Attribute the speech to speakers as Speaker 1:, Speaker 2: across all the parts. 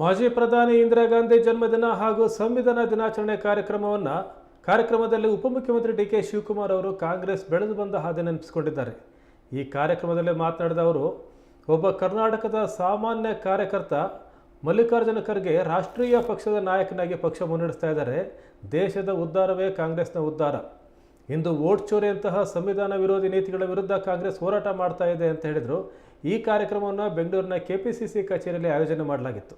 Speaker 1: ಮಾಜಿ ಪ್ರಧಾನಿ ಇಂದಿರಾ ಗಾಂಧಿ ಜನ್ಮದಿನ ಹಾಗೂ ಸಂವಿಧಾನ ದಿನಾಚರಣೆ ಕಾರ್ಯಕ್ರಮವನ್ನು ಕಾರ್ಯಕ್ರಮದಲ್ಲಿ ಉಪಮುಖ್ಯಮಂತ್ರಿ ಡಿ ಕೆ ಶಿವಕುಮಾರ್ ಅವರು ಕಾಂಗ್ರೆಸ್ ಬೆಳೆದು ಬಂದ ಹಾದಿ ನೆನಪಿಸಿಕೊಂಡಿದ್ದಾರೆ. ಈ ಕಾರ್ಯಕ್ರಮದಲ್ಲಿ ಮಾತನಾಡಿದ ಅವರು, ಒಬ್ಬ ಕರ್ನಾಟಕದ ಸಾಮಾನ್ಯ ಕಾರ್ಯಕರ್ತ ಮಲ್ಲಿಕಾರ್ಜುನ ಖರ್ಗೆ ರಾಷ್ಟ್ರೀಯ ಪಕ್ಷದ ನಾಯಕನಾಗಿ ಪಕ್ಷ ಮುನ್ನಡೆಸ್ತಾ ಇದ್ದಾರೆ. ದೇಶದ ಉದ್ಧಾರವೇ ಕಾಂಗ್ರೆಸ್ನ ಉದ್ಧಾರ. ಇಂದು ವೋಟ್ ಚೋರಿಯಂತಹ ಸಂವಿಧಾನ ವಿರೋಧಿ ನೀತಿಗಳ ವಿರುದ್ಧ ಕಾಂಗ್ರೆಸ್ ಹೋರಾಟ ಮಾಡ್ತಾ ಇದೆ ಅಂತ ಹೇಳಿದರು. ಈ ಕಾರ್ಯಕ್ರಮವನ್ನು ಬೆಂಗಳೂರಿನ ಕೆಪಿಸಿಸಿ ಕಚೇರಿಯಲ್ಲಿ ಆಯೋಜನೆ ಮಾಡಲಾಗಿತ್ತು.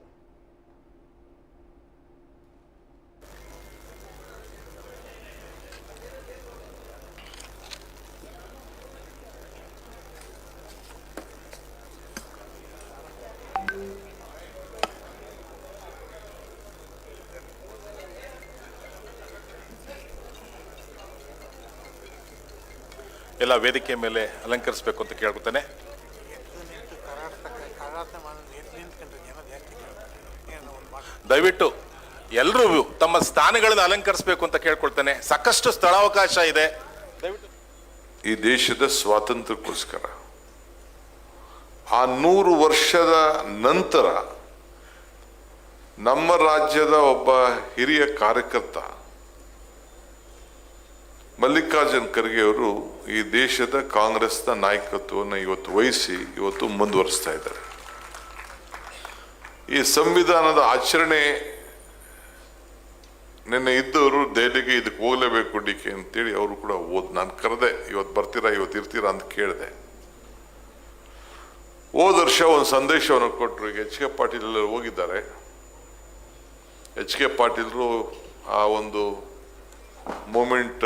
Speaker 2: ಎಲ್ಲ ವೇದಿಕೆ ಮೇಲೆ ಅಲಂಕರಿಸಬೇಕು ಅಂತ ಕೇಳ್ಕೊತೇನೆ. ದಯವಿಟ್ಟು ಎಲ್ಲರೂ ತಮ್ಮ ಸ್ಥಾನಗಳನ್ನು ಅಲಂಕರಿಸಬೇಕು ಅಂತ ಕೇಳ್ಕೊಳ್ತೇನೆ. ಸಾಕಷ್ಟು ಸ್ಥಳಾವಕಾಶ ಇದೆ.
Speaker 3: ಈ ದೇಶದ ಸ್ವಾತಂತ್ರ್ಯಕ್ಕೋಸ್ಕರ ಆ ನೂರು ವರ್ಷದ ನಂತರ ನಮ್ಮ ರಾಜ್ಯದ ಒಬ್ಬ ಹಿರಿಯ ಕಾರ್ಯಕರ್ತ ಮಲ್ಲಿಕಾರ್ಜುನ್ ಖರ್ಗೆ ಅವರು ಈ ದೇಶದ ಕಾಂಗ್ರೆಸ್ನ ನಾಯಕತ್ವವನ್ನು ಇವತ್ತು ವಹಿಸಿ ಇವತ್ತು ಮುಂದುವರಿಸ್ತಾ ಇದ್ದಾರೆ. ಈ ಸಂವಿಧಾನದ ಆಚರಣೆ ನಿನ್ನೆ ಇದ್ದವರು ದೆಹಲಿಗೆ ಇದಕ್ಕೆ ಹೋಗಲೇಬೇಕು ಡಿಕೆ ಅಂತೇಳಿ ಅವರು ಕೂಡ ಓದ್, ನಾನು ಕರೆದೆ, ಇವತ್ತು ಬರ್ತೀರಾ, ಇವತ್ತು ಇರ್ತೀರಾ ಅಂತ ಕೇಳಿದೆ. ಹೋದ ವರ್ಷ ಒಂದು ಸಂದೇಶವನ್ನು ಕೊಟ್ಟರು, ಈಗ ಎಚ್ ಕೆ ಪಾಟೀಲ್ ಹೋಗಿದ್ದಾರೆ. ಎಚ್ ಕೆ ಪಾಟೀಲರು ಆ ಒಂದು ಮೂಮೆಂಟ್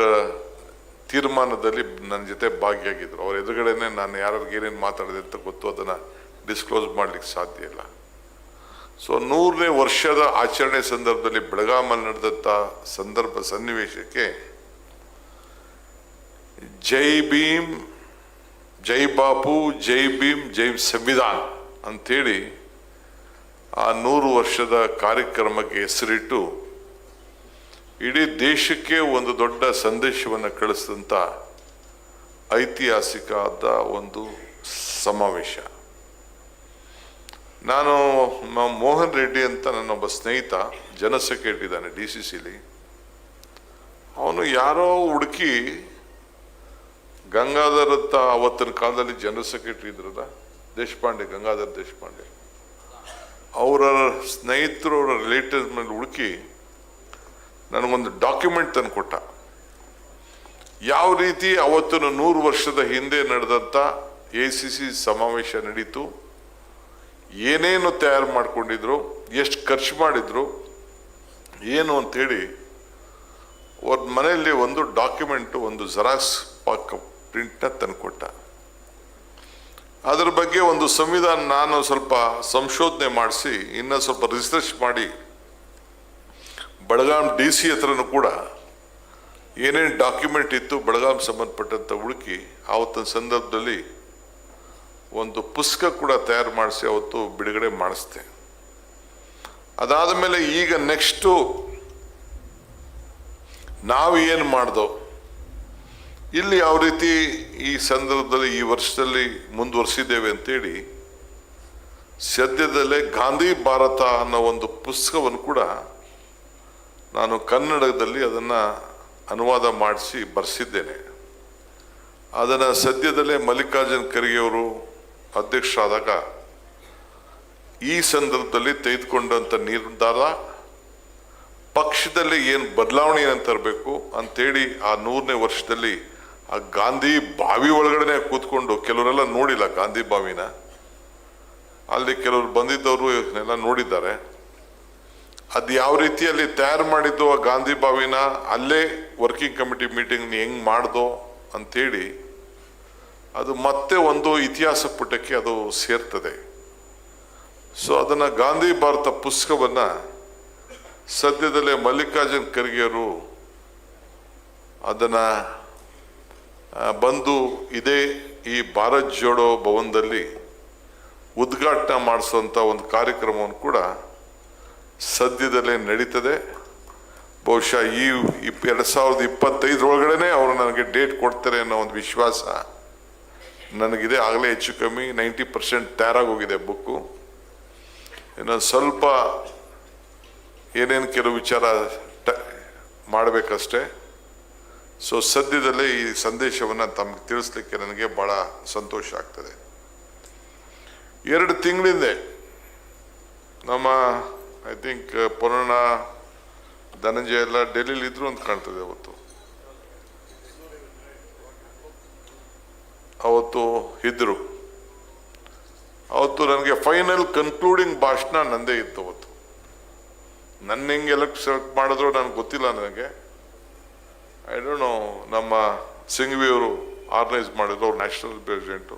Speaker 3: ತೀರ್ಮಾನದಲ್ಲಿ ನನ್ನ ಜೊತೆ ಭಾಗಿಯಾಗಿದ್ದರು ಅವ್ರ ಎದುರುಗಡೆನೆ ನಾನು ಯಾರಿಗೆ ಏನೇನು ಮಾತಾಡಿದೆ ಅಂತ ಗೊತ್ತು, ಅದನ್ನು ಡಿಸ್ಕ್ಲೋಸ್ ಮಾಡಲಿಕ್ಕೆ ಸಾಧ್ಯ ಇಲ್ಲ. ಸೊ ನೂರನೇ ವರ್ಷದ ಆಚರಣೆ ಸಂದರ್ಭದಲ್ಲಿ ಬೆಳಗಾಮಲ್ಲಿ ನಡೆದಂಥ ಸಂದರ್ಭ ಸನ್ನಿವೇಶಕ್ಕೆ ಜೈ ಭೀಮ್, ಜೈ ಬಾಪು, ಜೈ ಭೀಮ್, ಜೈ ಸಂವಿಧಾನ್ ಅಂಥೇಳಿ ಆ ನೂರು ವರ್ಷದ ಕಾರ್ಯಕ್ರಮಕ್ಕೆ ಹೆಸರಿಟ್ಟು ಇಡೀ ದೇಶಕ್ಕೆ ಒಂದು ದೊಡ್ಡ ಸಂದೇಶವನ್ನು ಕಳಿಸಿದಂಥ ಐತಿಹಾಸಿಕವಾದ ಒಂದು ಸಮಾವೇಶ. ನಾನು ಮೋಹನ್ ರೆಡ್ಡಿ ಅಂತ ನನ್ನೊಬ್ಬ ಸ್ನೇಹಿತ ಜನ ಸೆಕ್ರೆಟರಿ ಇದ್ದಾನೆ ಡಿ ಸಿ ಸಿಲಿ. ಅವನು ಯಾರೋ ಹುಡುಕಿ ಗಂಗಾಧರತ್ತ ಅವತ್ತಿನ ಕಾಲದಲ್ಲಿ ಜನರಲ್ ಸೆಕ್ರೆಟರಿ ಇದ್ರಲ್ಲ, ದೇಶಪಾಂಡೆ, ಗಂಗಾಧರ್ ದೇಶಪಾಂಡೆ, ಅವರ ಸ್ನೇಹಿತರು, ಅವರ ರಿಲೇಟಿವ್ಸ್ ಮೇಲೆ ಹುಡುಕಿ ನನಗೊಂದು ಡಾಕ್ಯುಮೆಂಟ್ ತಂದು ಕೊಟ್ಟ ಯಾವ ರೀತಿ ಅವತ್ತು ನೂರು ವರ್ಷದ ಹಿಂದೆ ನಡೆದಂಥ ಎ ಸಿ ಸಿ ಸಮಾವೇಶ ನಡೀತು, ಏನೇನು ತಯಾರು ಮಾಡಿಕೊಂಡಿದ್ರು, ಎಷ್ಟು ಖರ್ಚು ಮಾಡಿದ್ರು, ಏನು ಅಂಥೇಳಿ ಅವ್ರ ಮನೆಯಲ್ಲಿ ಒಂದು ಡಾಕ್ಯುಮೆಂಟು ಒಂದು ಜೆರಾಕ್ಸ್ ಪಾಕ ಪ್ರಿಂಟ್ನ ತಂದುಕೊಟ್ಟ. ಅದರ ಬಗ್ಗೆ ಒಂದು ಸಂವಿಧಾನ ನಾನು ಸ್ವಲ್ಪ ಸಂಶೋಧನೆ ಮಾಡಿಸಿ, ಇನ್ನೂ ಸ್ವಲ್ಪ ರಿಸರ್ಚ್ ಮಾಡಿ ಬೆಳಗಾಂ ಡಿ ಸಿ ಹತ್ರನೂ ಕೂಡ ಏನೇನು ಡಾಕ್ಯುಮೆಂಟ್ ಇತ್ತು ಬೆಳಗಾಂ ಸಂಬಂಧಪಟ್ಟಂಥ ಹುಡುಕಿ, ಆವತ್ತಿನ ಸಂದರ್ಭದಲ್ಲಿ ಒಂದು ಪುಸ್ತಕ ಕೂಡ ತಯಾರು ಮಾಡಿಸಿ ಅವತ್ತು ಬಿಡುಗಡೆ ಮಾಡಿಸ್ತೆ ಅದಾದ ಮೇಲೆ ಈಗ ನೆಕ್ಸ್ಟು ನಾವು ಏನು ಮಾಡ್ದೋ, ಇಲ್ಲಿ ಯಾವ ರೀತಿ ಈ ಸಂದರ್ಭದಲ್ಲಿ ಈ ವರ್ಷದಲ್ಲಿ ಮುಂದುವರಿಸಿದ್ದೇವೆ ಅಂತೇಳಿ, ಸದ್ಯದಲ್ಲೇ ಗಾಂಧಿ ಭಾರತ ಅನ್ನೋ ಒಂದು ಪುಸ್ತಕವನ್ನು ಕೂಡ ನಾನು ಕನ್ನಡದಲ್ಲಿ ಅದನ್ನು ಅನುವಾದ ಮಾಡಿಸಿ ಬರೆಸಿದ್ದೇನೆ. ಅದನ್ನು ಸದ್ಯದಲ್ಲೇ ಮಲ್ಲಿಕಾರ್ಜುನ್ ಖರ್ಗೆಯವರು ಅಧ್ಯಕ್ಷರಾದಾಗ ಈ ಸಂದರ್ಭದಲ್ಲಿ ತೆಗೆದುಕೊಂಡಂಥ ನಿರ್ಧಾರ, ಪಕ್ಷದಲ್ಲಿ ಏನು ಬದಲಾವಣೆ ಏನಂತ ತರಬೇಕು ಅಂಥೇಳಿ ಆ ನೂರನೇ ವರ್ಷದಲ್ಲಿ ಆ ಗಾಂಧಿ ಬಾವಿ ಒಳಗಡೆ ಕೂತ್ಕೊಂಡು ಕೆಲವರೆಲ್ಲ ನೋಡಿಲ್ಲ ಗಾಂಧಿ ಬಾವಿನ. ಅಲ್ಲಿ ಕೆಲವರು ಬಂದಿದ್ದವರು ಎಲ್ಲ ನೋಡಿದ್ದಾರೆ. ಅದು ಯಾವ ರೀತಿಯಲ್ಲಿ ತಯಾರು ಮಾಡಿದ್ದು ಆ ಗಾಂಧಿ ಬಾವಿನ ಅಲ್ಲೇ ವರ್ಕಿಂಗ್ ಕಮಿಟಿ ಮೀಟಿಂಗ್ ಹೆಂಗೆ ಮಾಡ್ದು ಅಂಥೇಳಿ ಅದು ಮತ್ತೆ ಒಂದು ಇತಿಹಾಸ ಪುಟಕ್ಕೆ ಅದು ಸೇರ್ತದೆ. ಸೊ ಅದನ್ನು ಗಾಂಧಿ ಭಾರತ ಪುಸ್ತಕವನ್ನು ಸದ್ಯದಲ್ಲೇ ಮಲ್ಲಿಕಾರ್ಜುನ್ ಖರ್ಗೆಯವರು ಅದನ್ನು ಬಂದು ಇದೇ ಈ ಭಾರತ್ ಜೋಡೋ ಭವನದಲ್ಲಿ ಉದ್ಘಾಟನೆ ಮಾಡಿಸುವಂಥ ಒಂದು ಕಾರ್ಯಕ್ರಮವನ್ನು ಕೂಡ ಸದ್ಯದಲ್ಲೇ ನಡೀತದೆ. ಬಹುಶಃ ಈ ಇಪ್, ಎರಡು ಸಾವಿರದ ಇಪ್ಪತ್ತೈದರೊಳಗಡೆ ಅವರು ನನಗೆ ಡೇಟ್ ಕೊಡ್ತಾರೆ ಅನ್ನೋ ಒಂದು ವಿಶ್ವಾಸ ನನಗಿದೆ. ಆಗಲೇ ಹೆಚ್ಚು ಕಮ್ಮಿ ನೈಂಟಿ ಪರ್ಸೆಂಟ್ ತಯಾರಾಗೋಗಿದೆ ಬುಕ್ಕು. ಇನ್ನು ಸ್ವಲ್ಪ ಏನೇನು ಕೆಲವು ವಿಚಾರ ಟ- ಮಾಡಬೇಕಷ್ಟೆ. ಸೊ ಸದ್ಯದಲ್ಲೇ ಈ ಸಂದೇಶವನ್ನು ತಮಗೆ ತಿಳಿಸ್ಲಿಕ್ಕೆ ನನಗೆ ಭಾಳ ಸಂತೋಷ ಆಗ್ತದೆ. ಎರಡು ತಿಂಗಳಿಂದೆ ನಮ್ಮ ಐ ಥಿಂಕ್ ಪುರಾಣ ಧನಂಜಯ ಎಲ್ಲ ಡೆಲ್ಲಿಲಿ ಇದ್ರು ಅಂತ ಕಾಣ್ತದೆ ಅವತ್ತು. ಅವತ್ತು ಇದ್ರು. ಅವತ್ತು ನನಗೆ ಫೈನಲ್ ಕನ್ಕ್ಲೂಡಿಂಗ್ ಭಾಷಣ ನಂದೇ ಇತ್ತು ಅವತ್ತು. ನನ್ನ ಹೆಂಗೆ ಎಲೆಕ್ಟ್ ಸೆಲೆಕ್ಟ್ ಮಾಡಿದ್ರು ನನಗೆ ಗೊತ್ತಿಲ್ಲ ನನಗೆ. ಐ ಡೋಂಟ್ ನೋ ನಮ್ಮ ಸಿಂಗ್ವಿ ಅವರು ಆರ್ಗನೈಸ್ ಮಾಡಿದ್ರು, ಅವ್ರು ನ್ಯಾಷನಲ್ ಪ್ರೆಸಿಡೆಂಟು